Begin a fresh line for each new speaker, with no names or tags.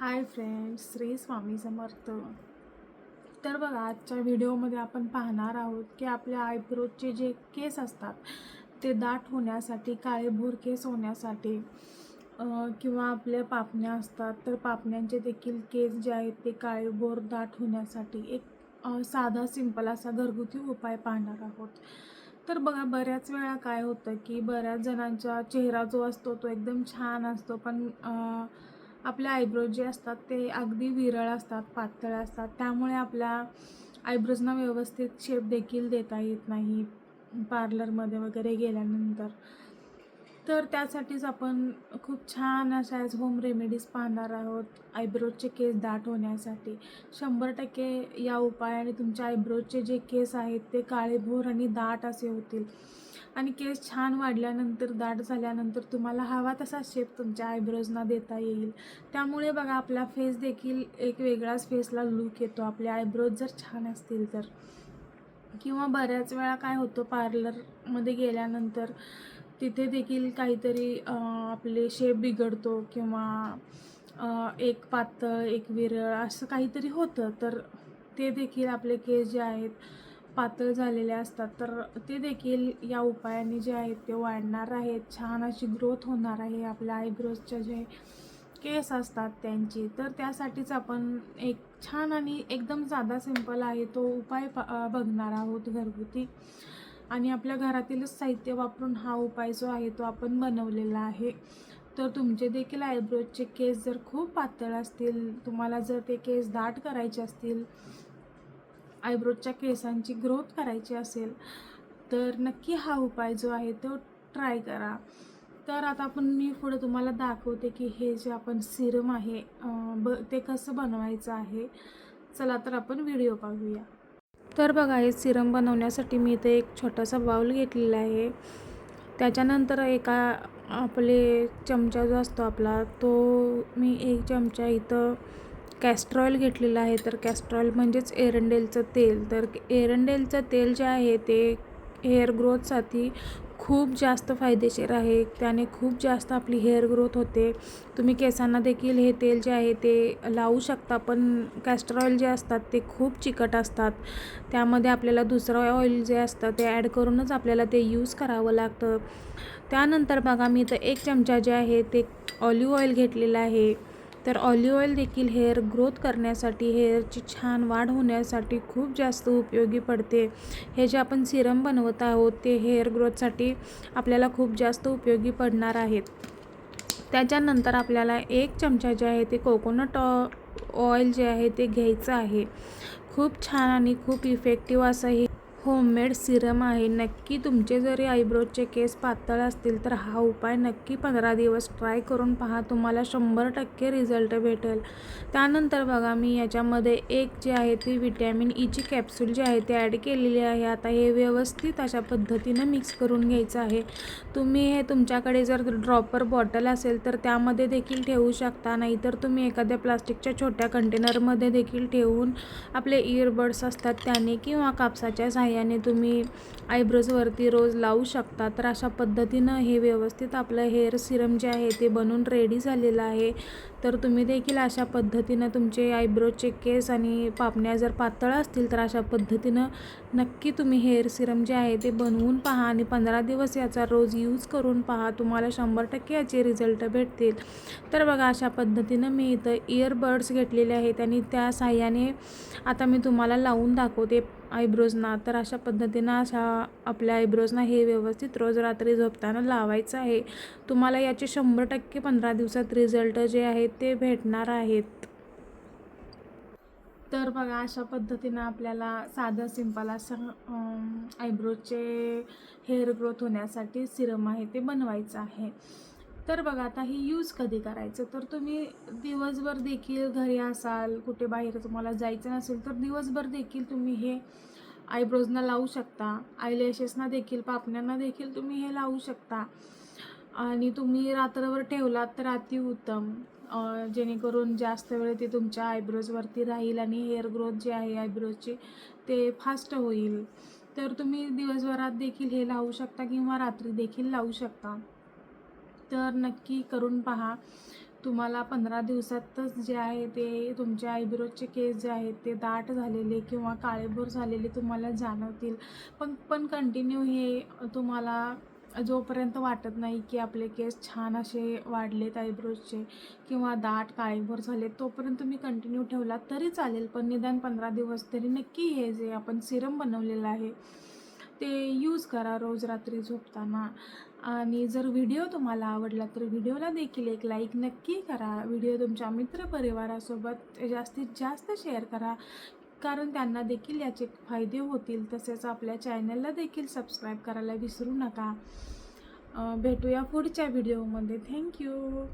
Hi friends Shri Swami Samarth. तर बघा आजच्या व्हिडिओमध्ये आपण पाहणार आहोत की आपल्या आयब्रोजचे जे केस असतात ते दाट होण्यासाठी काळेभोर केस होण्यासाठी किंवा आपल्या पापण्या असतात तर पापण्यांचे देखील केस जे आहेत ते काळेभोर दाट होण्यासाठी एक साधा सिंपल असा घरगुती उपाय पाहणार आहोत. तर बघा बऱ्याच वेळा काय होतं की बऱ्याच जणांचा चेहरा जो असतो तो एकदम छान असतो पण आपले आयब्रोज जे असतात ते अगदी विरळ असतात पातळ असतात. त्यामुळे आपल्या आयब्रोजना व्यवस्थित शेप देखील देता येत नाही पार्लरमध्ये वगैरे गेल्यानंतर. तर त्यासाठीच आपण खूप छान अशा ॲज होम रेमेडीज पाहणार आहोत आयब्रोजचे केस दाट होण्यासाठी. शंभर टक्के या उपायाने तुमच्या आयब्रोजचे जे केस आहेत ते काळेभोर आणि दाट असे होतील. आणि केस छान वाढल्यानंतर दाट झाल्यानंतर तुम्हाला हवा तसा शेप तुमच्या आयब्रोजना देता येईल. त्यामुळे बघा आपला फेस देखील एक वेगळाच फेसला लुक येतो. आपले आयब्रोज जर छान असतील तर. किंवा बऱ्याच वेळा काय होतं पार्लरमध्ये गेल्यानंतर तिथे देखील काहीतरी आपले शेप बिघडतो किंवा एक पातळ एक विरळ असं काहीतरी होतं. तर ते देखील आपले केस जे आहेत पातळ झालेले असतात तर ते देखील या उपायाने जे आहेत ते वाढणार आहेत. छान अशी ग्रोथ होणार आहे आपल्या आयब्रोजच्या जे केस असतात त्यांची. तर त्यासाठीच आपण एक छान आणि एकदम साधा सिंपल आहे तो उपाय बघणार आहोत घरगुती. आणि आपल्या घरातीलच साहित्य वापरून हा उपाय जो आहे तो आपण बनवलेला आहे. तर तुमचे देखील आयब्रोजचे केस जर खूप पातळ असतील तुम्हाला जर ते केस दाट करायचे असतील आयब्रोजच्या केसांची ग्रोथ करायची असेल तर नक्की हा उपाय जो आहे तो ट्राय करा. तर आता आपण मी पुढे तुम्हाला दाखवते की हे जे आपण सिरम आहे ब ते कसं बनवायचं आहे. चला तर आपण व्हिडिओ पाहूया. तर बघा हे सिरम बनवण्यासाठी मी इथे एक छोटासा बाऊल घेतलेला आहे. त्याच्यानंतर एका आपले चमचा जो असतो आपला तो मी एक चमचा इथं कॅस्ट्रॉईल ऑइल घेतलेलं आहे. तर कॅस्ट्रॉईल म्हणजेच एरंडेलचं तेल. तर एरंडेलचं तेल जे आहे ते हेअर ग्रोथसाठी खूप जास्त फायदेशीर आहे. त्याने खूप जास्त आपली हेअर ग्रोथ होते. तुम्ही केसांना देखील हे तेल जे आहे ते लावू शकता पण कॅस्टर ऑइल जे असतात ते खूप चिकट असतात. त्यामध्ये आपल्याला दुसरं ऑइल जे असतं ते ॲड करूनच आपल्याला ते यूज करावं लागतं. त्यानंतर बघा मी तर एक चमचा जे आहे ते ऑलिव्ह ऑइल घेतलेलं आहे. तर ऑलिव्ह ऑइल देखील हेअर ग्रोथ करण्यासाठी हेअरची छान वाढ होण्यासाठी खूप जास्त उपयोगी पडते. हे जे आपण सिरम बनवत आहोत ते हेअर ग्रोथसाठी आपल्याला खूप जास्त उपयोगी पडणार आहेत. त्याच्यानंतर आपल्याला एक चमचा जे आहे ते कोकोनट ऑइल जे आहे ते घ्यायचं आहे. खूप छान आणि खूप इफेक्टिव्ह असं हे होममेड सिरम आहे. नक्की तुमचे जरी आयब्रोजचे केस पातळ असतील तर हा उपाय नक्की पंधरा दिवस ट्राय करून पहा. तुम्हाला शंभर टक्के रिझल्ट भेटेल. त्यानंतर बघा मी याच्यामध्ये एक जे आहे ती विटॅमिन ईची कॅप्सूल जी आहे ती ॲड e केलेली आहे. आता हे व्यवस्थित अशा पद्धतीनं मिक्स करून घ्यायचं आहे. तुम्ही हे तुमच्याकडे जर ड्रॉपर बॉटल असेल तर त्यामध्ये देखील ठेवू शकता. नाहीतर तुम्ही एखाद्या प्लास्टिकच्या छोट्या कंटेनरमध्ये देखील ठेवून आपले इयरबड्स असतात त्याने किंवा कापसाच्या सहाय्याने तुम्ही आयब्रोजवरती रोज लावू शकता. तर अशा पद्धतीनं हे व्यवस्थित आपलं हेअर सिरम जे आहे ते बनून रेडी झालेलं आहे. तर तुम्ही देखील अशा पद्धतीनं तुमचे आयब्रोजचे केस आणि पापण्या जर पातळ असतील तर अशा पद्धतीनं नक्की तुम्ही हेअर सिरम जे आहे ते बनवून पहा आणि पंधरा दिवस याचा रोज यूज करून पहा. तुम्हाला शंभर टक्के याचे रिझल्ट भेटतील. तर बघा अशा पद्धतीनं मी इथं इयरबड्स घेतलेले आहेत आणि त्या साह्याने आता मी तुम्हाला लावून दाखवते. आयब्रोजना तर अशा पद्धतीनं अशा आपल्या आयब्रोजना हे व्यवस्थित रोज रात्री झोपताना लावायचं आहे. तुम्हाला याचे शंभर टक्के पंधरा दिवसात रिझल्ट जे आहेत ते भेटणार आहेत. तर बघा अशा पद्धतीनं आपल्याला साधं सिंपल असं आयब्रोजचे हेअर ग्रोथ होण्यासाठी सिरम आहे ते बनवायचं आहे. तर बघा आता हे यूज कधी करायचं? तर तुम्ही दिवसभर देखील घरी असाल कुठे बाहेर तुम्हाला जायचं नसेल तर दिवसभर देखील तुम्ही हे आयब्रोजना लावू शकता. आयलॅशेसना देखील पापण्यांना देखील तुम्ही हे लावू शकता. आणि तुम्ही रात्रभर ठेवलात तर अतिउत्तम उत्तम. जेणेकरून जास्त वेळ ते तुमच्या आयब्रोजवरती राहील आणि हेअर ग्रोथ जे आहे आयब्रोजची ते फास्ट होईल. तर तुम्ही दिवसभरात देखील हे लावू शकता किंवा रात्री देखील लावू शकता. तर नक्की करून पहा. तुम्हाला पंधरा दिवसातच जे आहे ते तुमचे आयब्रोजचे केस जे आहेत ते दाट झालेले किंवा काळेभोर झालेले तुम्हाला जाणवतील. पण पण कंटिन्यू हे तुम्हाला जोपर्यंत वाटत नाही की आपले केस छान असे वाढलेत आयब्रोजचे किंवा दाट काळेभोर झाले तोपर्यंत तुम्ही कंटिन्यू ठेवला तरी चालेल. पण निदान पंधरा दिवस तरी नक्की हे जे आपण सिरम बनवलेलं आहे ते यूज करा रोज रात्री झोपताना. आणि जर व्हिडिओ तुम्हाला आवडला तर व्हिडिओला देखील एक लाईक नक्की करा. व्हिडिओ तुमच्या मित्रपरिवारासोबत जास्तीत जास्त शेअर करा. कारण त्यांना देखील याचे फायदे होतील. तसेच आपल्या चॅनलला देखील सबस्क्राईब करायला विसरू नका. भेटूया पुढच्या व्हिडिओमध्ये थँक्यू